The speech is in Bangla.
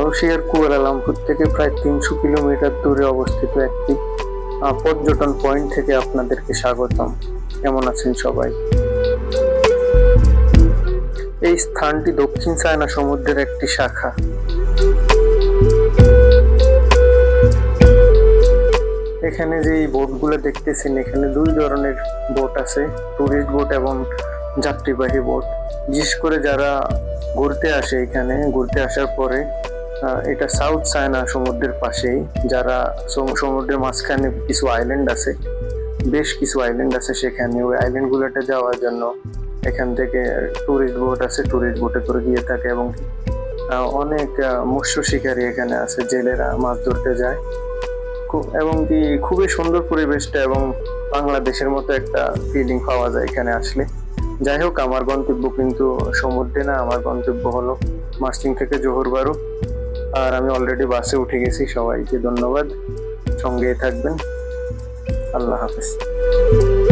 মালয়েশিয়ার কুয়ালালামপুর থেকে প্রায় তিনশো কিলোমিটার দূরে অবস্থিত একটি পর্যটন পয়েন্ট থেকে আপনাদেরকে স্বাগতম। কেমন আছেন সবাই? এই স্থানটি দক্ষিণ চায়না সমুদ্রের একটি শাখা। এখানে যে এই বোটগুলো দেখতেছেন, এখানে দুই ধরনের বোট আছে টুরিস্ট বোট এবং যাত্রীবাহী বোট। বিশেষ করে যারা ঘুরতে আসে এখানে, ঘুরতে আসার পরে এটা সাউথ চায়না সমুদ্রের পাশেই, যারা সম- সমুদ্রের মাঝখানে কিছু আইল্যান্ড আছে, বেশ কিছু আইল্যান্ড আছে সেখানে। ওই আইল্যান্ডগুলোতে যাওয়ার জন্য এখান থেকে ট্যুরিস্ট বোট আছে টুরিস্ট বোটে করে গিয়ে থাকে এবং অনেক মৎস্য শিকারী এখানে আছে, জেলেরা মাছ ধরতে যায়। খুব, এবং কি খুবই সুন্দর পরিবেশটা এবং বাংলাদেশের মতো একটা ফিলিং পাওয়া যায় এখানে আসলে। যাই হোক, আমার গন্তব্য কিন্তু সমুদ্রে না, আমার গন্তব্য হলো মার্চিং থেকে জোহর বারু আর আমি অলরেডি বাসে উঠে গেছি সবাইকে ধন্যবাদ। সঙ্গে থাকবেন। আল্লাহ হাফেজ।